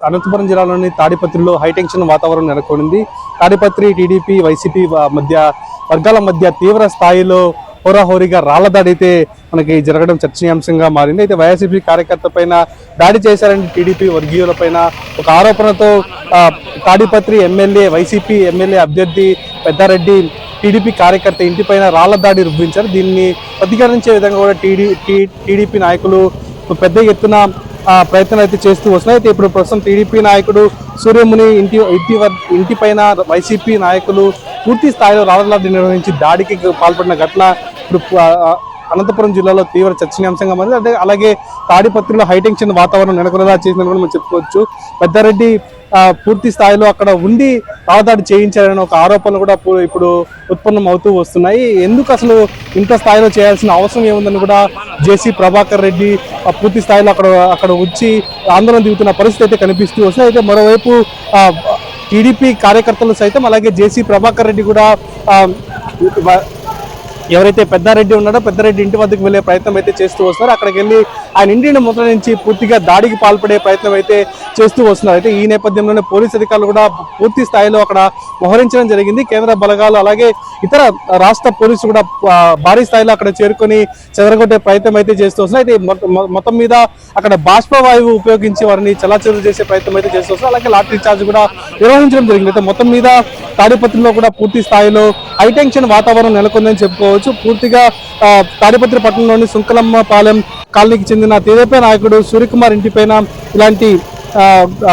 అనంతపురం జిల్లాలోని తాడిపత్రిలో హైటెన్షన్ వాతావరణం నెలకొనింది. తాడిపత్రి టీడీపీ వైసీపీ మధ్య వర్గాల మధ్య తీవ్ర స్థాయిలో హోరాహోరీగా రాళ్ళ దాడి అయితే మనకి జరగడం చర్చనీయాంశంగా మారింది. అయితే వైఎస్సీపీ కార్యకర్త పైన దాడి చేశారని టీడీపీ వర్గీయులపైన ఒక ఆరోపణతో తాడిపత్రి ఎమ్మెల్యే వైసీపీ ఎమ్మెల్యే అభ్యర్థి పెద్దారెడ్డి టీడీపీ కార్యకర్త ఇంటిపైన రాళ్ళ దాడి రుబ్బించారు. దీన్ని ప్రతిఘటించే విధంగా కూడా టీడీ టీ- టీడీపీ నాయకులు పెద్ద ఎత్తున ప్రయత్నాలు అయితే చేస్తూ వస్తున్నాయి. అయితే ఇప్పుడు ప్రస్తుతం టీడీపీ నాయకుడు సూర్యముని ఇంటి ఇంటి ఇంటిపైన వైసీపీ నాయకులు పూర్తి స్థాయిలో రాళ్ళదాడి నిర్వహించి దాడికి పాల్పడిన ఘటన ఇప్పుడు అనంతపురం జిల్లాలో తీవ్ర చర్చనీయాంశంగా మారింది. అంటే అలాగే తాడిపత్రిలో హైటెన్షన్ వాతావరణం నెలకొనేలా చేసిందని కూడా మనం చెప్పుకోవచ్చు. పెద్దారెడ్డి పూర్తి స్థాయిలో అక్కడ ఉండి రాళ్ళదాడి చేయించారని ఒక ఆరోపణలు కూడా ఇప్పుడు- ఉత్పన్నం అవుతూ వస్తున్నాయి. ఎందుకు అసలు ఇంత స్థాయిలో చేయాల్సిన అవసరం ఏముందని కూడా జేసీ ప్రభాకర్ రెడ్డి ఆ, పూర్తి స్థాయిలో అక్కడ అక్కడ వచ్చి ఆందోళన దిగుతున్న పరిస్థితి అయితే కనిపిస్తూ వస్తుంది. అయితే మరోవైపు టీడీపీ కార్యకర్తలు సైతం అలాగే జేసీ ప్రభాకర్ రెడ్డి కూడా ఎవరైతే పెద్దారెడ్డి ఉన్నాడో పెద్దారెడ్డి ఇంటి వద్దకు వెళ్ళే ప్రయత్నం అయితే చేస్తూ వస్తున్నారు. అక్కడికి వెళ్ళి ఆయన ఇంటిని ముద్ర నుంచి పూర్తిగా దాడికి పాల్పడే ప్రయత్నం అయితే చేస్తూ వస్తున్నారు. అయితే ఈ నేపథ్యంలోనే పోలీస్ అధికారులు కూడా పూర్తి స్థాయిలో అక్కడ మోహరించడం జరిగింది. కేంద్ర బలగాలు అలాగే ఇతర రాష్ట్ర పోలీసులు కూడా భారీ స్థాయిలో అక్కడ చేరుకొని చెదరగొట్టే ప్రయత్నం అయితే చేస్తూ వస్తున్నారు. అయితే మొత్తం- మొత్తం మీద అక్కడ బాష్పవాయువు ఉపయోగించి వారిని చలాచలు చేసే ప్రయత్నం అయితే చేస్తూ వస్తున్నారు. అలాగే లాటరీ చార్జ్ కూడా నిర్వహించడం జరిగింది. అయితే మొత్తం మీద తాడిపత్రిలో కూడా పూర్తి స్థాయిలో హైటెన్షన్ వాతావరణం నెలకొందని చెప్పుకోవచ్చు. పూర్తిగా తాడిపత్రి పట్టణంలోని సుంకలమ్మ పాలెం కాలనీకి చెందిన తెదేపా నాయకుడు సూర్యకుమార్ ఇంటిపైన ఇలాంటి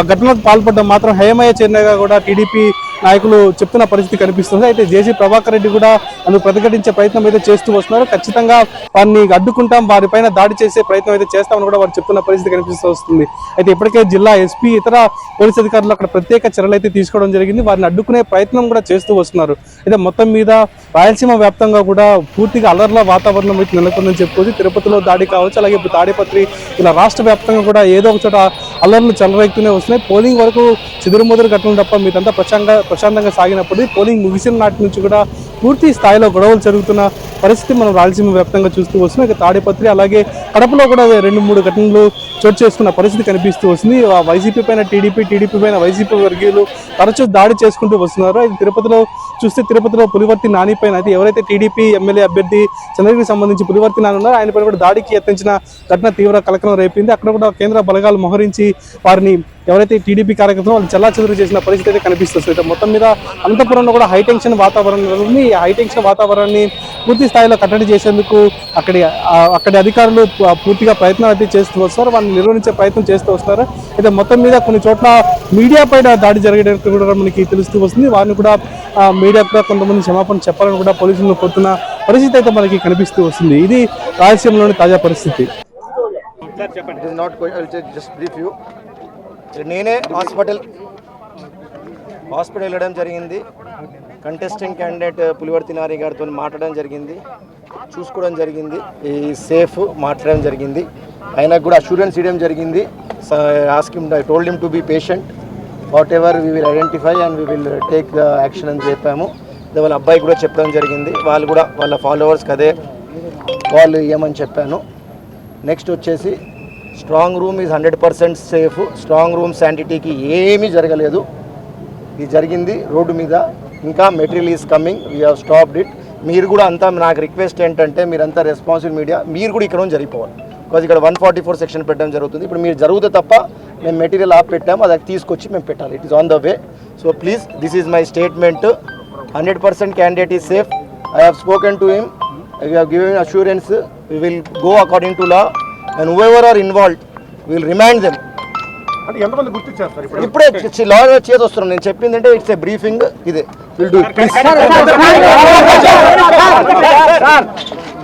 ఘటనకు పాల్పడడం మాత్రం హేమయ్య చర్యగా కూడా టీడీపీ నాయకులు చెప్తున్న పరిస్థితి కనిపిస్తుంది. అయితే జేసీ ప్రభాకర్ రెడ్డి కూడా అందుకు ప్రతిఘటించే ప్రయత్నం అయితే చేస్తూ వస్తున్నారు. ఖచ్చితంగా వారిని అడ్డుకుంటాం వారిపైన దాడి చేసే ప్రయత్నం అయితే చేస్తామని కూడా వారు చెప్తున్న పరిస్థితి కనిపిస్తూ వస్తుంది. అయితే ఇప్పటికే జిల్లా ఎస్పీ ఇతర పోలీస్ అధికారులు అక్కడ ప్రత్యేక చర్యలు అయితే తీసుకోవడం జరిగింది. వారిని అడ్డుకునే ప్రయత్నం కూడా చేస్తూ వస్తున్నారు. అయితే మొత్తం మీద రాయలసీమ వ్యాప్తంగా కూడా పూర్తిగా అలర్ల వాతావరణం అయితే నెలకొందని చెప్పుకోవచ్చు. తిరుపతిలో దాడి కావచ్చు అలాగే ఇప్పుడు తాడిపత్రి ఇలా రాష్ట్ర వ్యాప్తంగా కూడా ఏదో ఒక చోట అల్లర్లు చెలరేగుతూనే వస్తున్నాయి. పోలింగ్ వరకు చెదురుమదురు ఘటనలు తప్ప మీదంతా ప్రశాంతంగా ప్రశాంతంగా సాగినప్పుడు పోలింగ్ ముగిసిన నాటి నుంచి కూడా పూర్తి స్థాయిలో గొడవలు జరుగుతున్న పరిస్థితి మనం రాయలసీమ వ్యాప్తంగా చూస్తూ వస్తున్నాం ఇక తాడిపత్రి అలాగే కడపలో కూడా రెండు మూడు ఘటనలు చోటు చేసుకున్న పరిస్థితి కనిపిస్తూ వస్తుంది. ఆ వైసీపీ పైన టీడీపీ టీడీపీ పైన వైసీపీ వర్గీయులు తరచూ దాడి చేసుకుంటూ వస్తున్నారు. అయితే తిరుపతిలో చూస్తే తిరుపతిలో పులివర్తి నాని పైన అయితే ఎవరైతే టీడీపీ ఎమ్మెల్యే అభ్యర్థి చంద్రగిరికి సంబంధించి పులివర్తి నాని ఉన్నారో ఆయన పైన కూడా దాడికి యత్నించిన ఘటన తీవ్ర కలకలం రేపింది. అక్కడ కూడా కేంద్ర బలగాలు మోహరించి వారిని ఎవరైతే టీడీపీ కార్యకర్తలు వాళ్ళు చల్లా చేసిన పరిస్థితి అయితే కనిపిస్తుంది. మొత్తం మీద అనంతపురంలో కూడా హైటెన్షన్ వాతావరణం నెలకొంది ఈ హైటెన్షన్ వాతావరణాన్ని పూర్తి స్థాయిలో కట్టడి చేసేందుకు అక్కడి ఆ, అక్కడి అధికారులు పూర్తిగా ప్రయత్నాలు అయితే చేస్తూ వస్తారు. వారిని నిర్వహించే ప్రయత్నం చేస్తూ వస్తారు. అయితే మొత్తం మీద కొన్ని చోట్ల మీడియా పైన దాడి జరగడానికి కూడా మనకి తెలుస్తూ వస్తుంది. వారిని కూడా మీడియా కూడా కొంతమంది క్షమాపణ చెప్పాలని కూడా పోలీసులను కోరుతున్న పరిస్థితి అయితే మనకి కనిపిస్తూ వస్తుంది. ఇది రాయలసీమలోని తాజా పరిస్థితి. It is not just brief you నేనే హాస్పిటల్ హాస్పిటల్ వెళ్ళడం జరిగింది. కంటెస్టెంట్ క్యాండిడేట్ uh, పులివర్తి నారి గారితో మాట్లాడడం జరిగింది. చూసుకోవడం జరిగింది. ఈ సేఫ్ మాట్లాడడం జరిగింది. ఆయనకు కూడా అష్యూరెన్స్ ఇవ్వడం జరిగింది. Ask him I told him to be patient whatever we will identify and we will take the action అని చెప్పాము. అదే వాళ్ళ అబ్బాయి కూడా చెప్పడం జరిగింది. వాళ్ళు కూడా వాళ్ళ ఫాలోవర్స్కి అదే వాళ్ళు ఇవ్వమని చెప్పాను. నెక్స్ట్ వచ్చేసి strong room is hundred percent safe strong room శాంటిటీకి ఏమీ జరగలేదు. ఇది జరిగింది రోడ్డు మీద. ఇంకా material is coming we have stopped it మీరు కూడా అంతా నాకు రిక్వెస్ట్ ఏంటంటే మీరంతా రెస్పాన్సిబుల్ మీడియా మీరు కూడా ఇక్కడ నుంచి జరిగిపోవాలి. బికాజ్ ఇక్కడ వన్ ఫార్టీ ఫోర్ సెక్షన్ పెట్టడం జరుగుతుంది. ఇప్పుడు మీరు జరుగుతే తప్ప మేము మెటీరియల్ ఆప్ పెట్టాము అది తీసుకొచ్చి మేము పెట్టాలి. It is on the way so please this is my statement hundred percent candidate is safe I have spoken to him I have given assurance we will go according to law and whoever are involved we will remind అంటే ఎంతమంది ఇప్పుడు ఇప్పుడే లా చేసి వస్తున్నాం నేను చెప్పిందంటే it's a briefing ఇదే will do